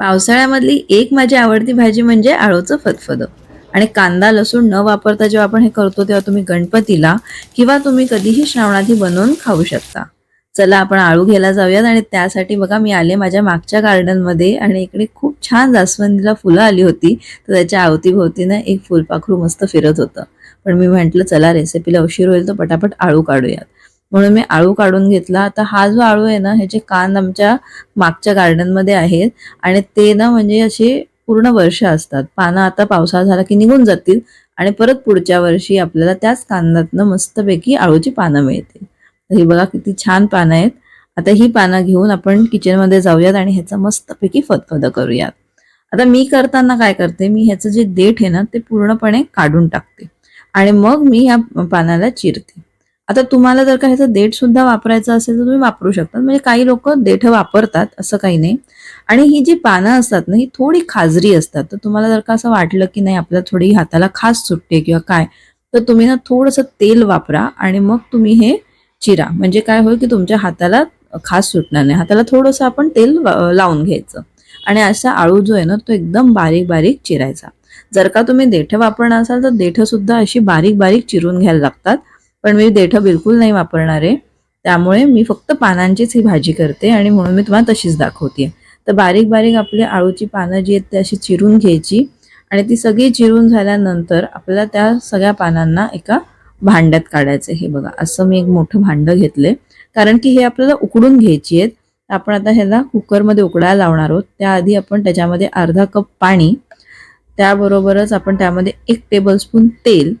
पावसाळ्यामधली एक माझी आवडती भाजी म्हणजे आळूचं फतफदं आणि कांदा लसूण न वापरता जेव्हा आपण हे करतो तेव्हा तुम्ही गणपतीला किंवा तुम्ही कधीही श्रावणाधी बनवून खाऊ शकता. चला आपण आळू घ्यायला जाऊयात आणि त्यासाठी बघा मी आले माझ्या मागच्या गार्डनमध्ये आणि इकडे खूप छान जास्वंदीला फुलं आली होती. तर त्याच्या अवतीभोवतीनं एक फुलपाखरू मस्त फिरत होतं. पण मी म्हटलं चला रेसिपीला उशीर होईल तर पटापट आळू काढूयात. म्हणून मी आळू काढून घेतला. आता हा जो आळू आहे ना ह्याचे कान आमच्या मागच्या गार्डनमध्ये आहेत आणि ते ना म्हणजे असे पूर्ण वर्ष असतात. पानं आता पावसाळा झाला की निघून जातील आणि परत पुढच्या वर्षी आपल्याला त्याच कांदातनं मस्तपैकी आळूची पानं मिळतील. तर ही बघा किती छान पानं आहेत. आता ही पानं घेऊन आपण किचनमध्ये जाऊयात आणि ह्याचं मस्तपैकी फतफद करूयात. आता मी करताना काय करते मी ह्याचं जे देठ आहे ना ते पूर्णपणे काढून टाकते आणि मग मी ह्या पानाला चिरते. आता तुम्हाला जर का ह्याचं देठ सुद्धा वापरायचं असेल तर तुम्ही वापरू शकता म्हणजे काही लोक देठ वापरतात असं काही नाही. आणि ही जी पानं असतात ना ही थोडी खाजरी असतात. तर तुम्हाला जर का असं वाटलं की नाही आपल्याला थोडी हाताला खास सुटते किंवा काय तर तुम्ही ना थोडंसं तेल वापरा आणि मग तुम्ही हे चिरा. म्हणजे काय होईल की तुमच्या हाताला खास सुटणार नाही. हाताला थोडंसं आपण तेल लावून घ्यायचं. आणि असा आळू जो आहे ना तो एकदम बारीक बारीक चिरायचा. जर का तुम्ही देठ वापरणार असाल तर देठ सुद्धा अशी बारीक बारीक चिरून घ्यायला लागतात. पण मी देठं बिलकुल नाही वापरणार. आहे त्यामुळे मी फक्त पानांचीच ही भाजी करते आणि म्हणून मी तुम्हाला तशीच दाखवते. तर बारीक बारीक आपली आळूची पानं जी आहेत ती अशी चिरून घ्यायची आणि ती सगळी चिरून झाल्यानंतर आपल्याला त्या सगळ्या पानांना एका भांड्यात काढायचं हे बघा असं मी एक मोठं भांडं घेतलंय. कारण की हे आपल्याला उकडून घ्यायची आहेत. आपण आता ह्याला कुकरमध्ये उकडायला लावणार आहोत. त्याआधी आपण त्याच्यामध्ये अर्धा कप पाणी त्याबरोबरच आपण त्यामध्ये एक टेबलस्पून तेल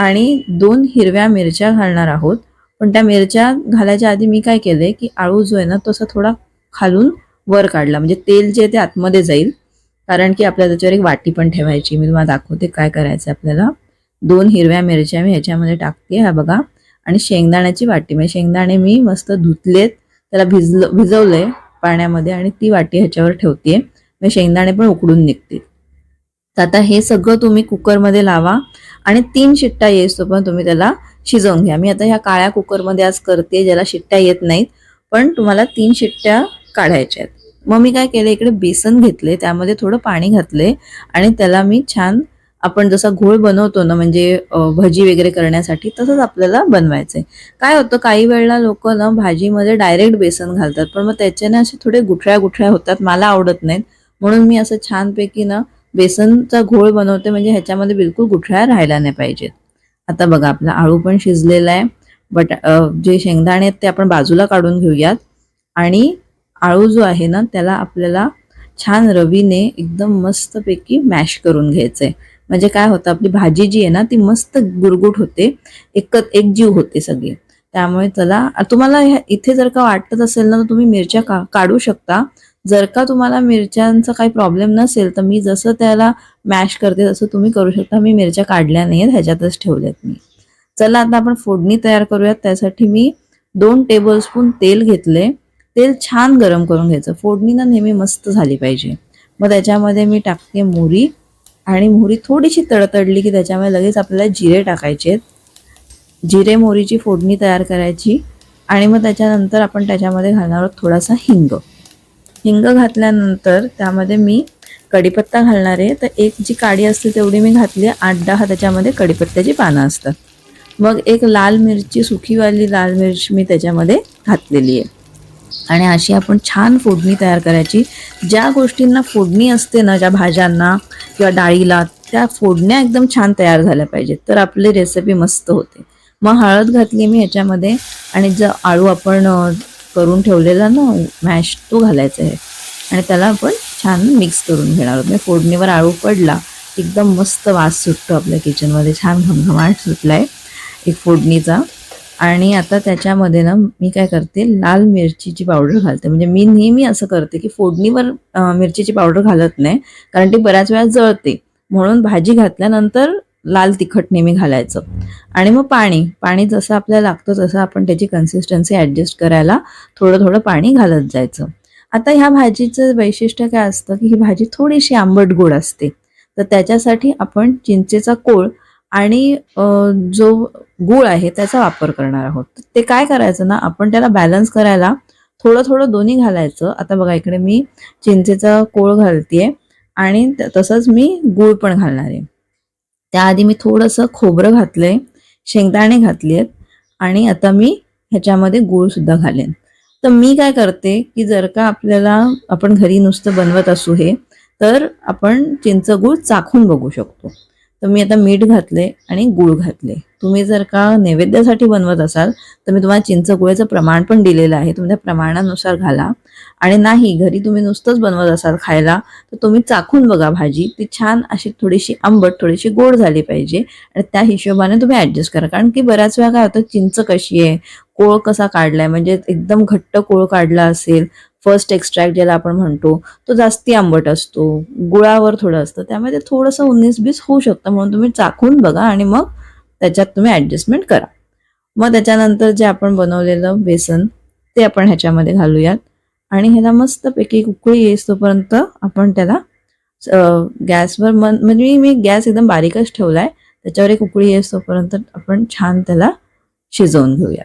आणि दोन हिरव्या मिरच्या घालणार आहोत. पण त्या मिरच्या घालायच्या आधी मी काय केलंय की आळू जो आहे ना तो असा थोडा खालून वर काढला. म्हणजे तेल जे ते आतमध्ये जाईल. कारण की आपल्याला त्याच्यावर एक वाटी पण ठेवायची. मी तुम्हाला दाखवते काय करायचं आपल्याला. दोन हिरव्या मिरच्या मी ह्याच्यामध्ये टाकते. हा बघा. आणि शेंगदाण्याची वाटी. म्हणजे शेंगदाणे मी मस्त धुतलेत. त्याला भिजलं भिजवलंय पाण्यामध्ये आणि ती वाटी ह्याच्यावर ठेवते म्हणजे शेंगदाणे पण उकडून निघतील. तर आता हे सगळं तुम्ही कुकरमध्ये लावा आणि तीन शिट्ट्या येईस पण तुम्ही त्याला शिजवून घ्या. मी आता ह्या काळ्या कुकरमध्ये आज करते ज्याला शिट्ट्या येत नाहीत पण तुम्हाला तीन शिट्ट्या काढायच्या आहेत. मग मी काय केलं इकडे बेसन घेतले त्यामध्ये थोडं पाणी घातले आणि त्याला मी छान आपण जसा घोळ बनवतो ना म्हणजे भजी वगैरे करण्यासाठी तसंच आपल्याला बनवायचंय. काय होतं काही वेळेला लोक ना भाजीमध्ये डायरेक्ट बेसन घालतात पण मग त्याच्याने असे थोडे गुठळ्या गुठळ्या होतात मला आवडत नाहीत. म्हणून मी असं छानपैकी ना बेसनचा घोळ बनवते म्हणजे ह्याच्यामध्ये बिलकुल गुठळ्या राहायला नाही पाहिजेत. आता बघा आपला आळू पण शिजलेला आहे. बट जे शेंगदाणे आहेत ते आपण बाजूला काढून घेऊयात. आणि आळू जो आहे ना त्याला आपल्याला छान रवीने एकदम मस्तपैकी मॅश करून घ्यायचं आहे म्हणजे काय होतं आपली भाजी जी आहे ना ती मस्त गुरगुट होते. एकच एक जीव होते सगळी. त्यामुळे चला तुम्हाला इथे जर का वाटत असेल ना तर तुम्ही मिरच्या का काढू शकता. जर का तुम्हाला मिरच्यांचा काही प्रॉब्लेम नसेल तर मी जसं त्याला मॅश करते तसं तुम्ही करू शकता. मी मिरच्या काढल्या नाही आहेत ह्याच्यातच ठेवल्यात मी. चला आता आपण फोडणी तयार करूयात. त्यासाठी मी दोन टेबलस्पून तेल घेतले तेल छान गरम करून घ्यायचं. फोडणी ना नेहमी मस्त झाली पाहिजे. मग त्याच्यामध्ये मी टाकते मोहरी आणि मोहरी थोडीशी तडतडली की त्याच्यामध्ये लगेच आपल्याला जिरे टाकायचे आहेत जिरे मोहरीची फोडणी तयार करायची आणि मग त्याच्यानंतर आपण त्याच्यामध्ये घालणार आहोत थोडासा हिंग. हिंग घातल्यानंतर त्यामध्ये मी कढीपत्ता घालणार आहे. तर एक जी काडी असते तेवढी मी घातली आठ दहा त्याच्यामध्ये कढीपत्त्याची पानं असतात. मग एक लाल मिरची सुखीवाली लाल मिरची मी त्याच्यामध्ये घातलेली आहे. आणि अशी आपण छान फोडणी तयार करायची. ज्या गोष्टींना फोडणी असते ना ज्या भाज्यांना किंवा डाळीला त्या फोडण्या एकदम छान तयार झाल्या पाहिजेत. तर आपली रेसिपी मस्त होते. मग हळद घातली मी ह्याच्यामध्ये आणि जर आळू आपण करून ठेवलेला ना मॅश तो घालायचा आहे. आणि त्याला आपण छान मिक्स करून घेणार आहोत. म्हणजे फोडणीवर आळू पडला एकदम मस्त वास सुटतो आपल्या किचनमध्ये छान घमघमाट सुटला आहे एक फोडणीचा. आणि आता त्याच्यामध्ये ना मी काय करते लाल मिरचीची पावडर घालते. म्हणजे मी नेहमी असं करते की फोडणीवर मिरचीची पावडर घालत नाही कारण ती बऱ्याच वेळा जळते. म्हणून भाजी घातल्यानंतर लाल तिखट नेहमी घालायचं. आणि मग पाणी पाणी जसं आपल्याला लागतं तसं आपण त्याची कन्सिस्टन्सी ॲडजस्ट करायला थोडं थोडं पाणी घालत जायचं. आता ह्या भाजीचं वैशिष्ट्य काय असतं की ही भाजी थोडीशी आंबट गोड असते. तर त्याच्यासाठी आपण चिंचेचा कोळ आणि जो गूळ आहे त्याचा वापर करणार आहोत. ते काय करायचं ना आपण त्याला बॅलन्स करायला थोडं थोडं दोन्ही घालायचं. आता बघा इकडे मी चिंचेचा कोळ घालतीये आणि त- तसंच मी गूळ पण घालणार आहे. त्याआधी मी थोडंसं खोबरं घातलंय शेंगदाणे घातले आहेत आणि आता मी ह्याच्यामध्ये गूळ सुद्धा घालेन. तर मी काय करते की जर का आपल्याला आपण घरी नुसतं बनवत असू हे तर आपण चिंचगूळ चाखून बघू शकतो. तर मी आता मीठ घातले आणि गूळ घातले तुम्ही जर का नैवेद्यासाठी बनवत असाल तर मी तुम्हाला चिंचगुळाचं प्रमाण पण दिलेलं आहे. तुम्ही त्या प्रमाणानुसार घाला. आणि नाही घरी तुम्ही नुसतंच बनवत असाल खायला तर तुम्ही चाखून बघा भाजी. ती छान अशी थोडीशी आंबट थोडीशी गोड झाली पाहिजे. आणि त्या हिशोबाने तुम्ही ऍडजस्ट करा. कारण की बऱ्याच वेळा काय होतं चिंच कशी आहे कोळ कसा काढलाय म्हणजे एकदम घट्ट कोळ काढला असेल फर्स्ट एक्स्ट्रॅक्ट ज्याला आपण म्हणतो तो जास्ती आंबट असतो गुळावर थोडं असतं त्यामुळे ते थोडंसं उन्नीस बीस होऊ शकतं. म्हणून तुम्ही चाखून बघा आणि मग त्याच्यात तुम्ही ॲडजस्टमेंट करा. मग त्याच्यानंतर जे आपण बनवलेलं बेसन ते आपण ह्याच्यामध्ये घालूयात. आणि ह्याला मस्तपैकी उकळी येईस तोपर्यंत आपण त्याला गॅसवर मन म्हणजे मी गॅस एकदम बारीकच ठेवलाय. त्याच्यावर एक उकळी येईस तोपर्यंत आपण छान त्याला शिजवून घेऊयात.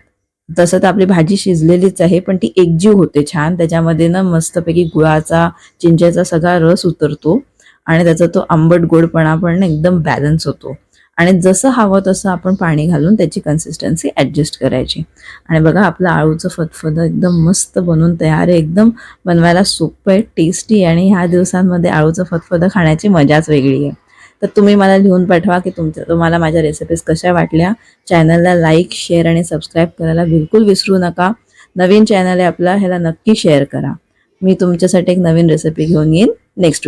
तसं तर आपली भाजी शिजलेलीच आहे पण ती एकजीव होते छान. त्याच्यामध्ये ना मस्तपैकी गुळाचा चिंचेचा सगळा रस उतरतो. आणि त्याचा तो आंबट गोडपणा पण एकदम बॅलन्स होतो. आणि जसं हवं तसं आपण पाणी घालून त्याची कन्सिस्टन्सी ॲडजस्ट करायची. आणि बघा आपलं आळूचं फतफद एकदम मस्त बनून तयार आहे. एकदम बनवायला सोपं आहे. टेस्टी आणि ह्या दिवसांमध्ये आळूचं फतफद खाण्याची मजाच वेगळी आहे. तर तुम्ही मला लिहून पाठवा की तुमच्या तुम्हाला माझ्या रेसिपीज कशा वाटल्या. चॅनलला लाईक शेअर आणि सबस्क्राईब करायला बिलकुल विसरू नका. नवीन चॅनल आहे आपला ह्याला नक्की शेअर करा. मी तुमच्यासाठी एक नवीन रेसिपी घेऊन येईन. नेक्स्ट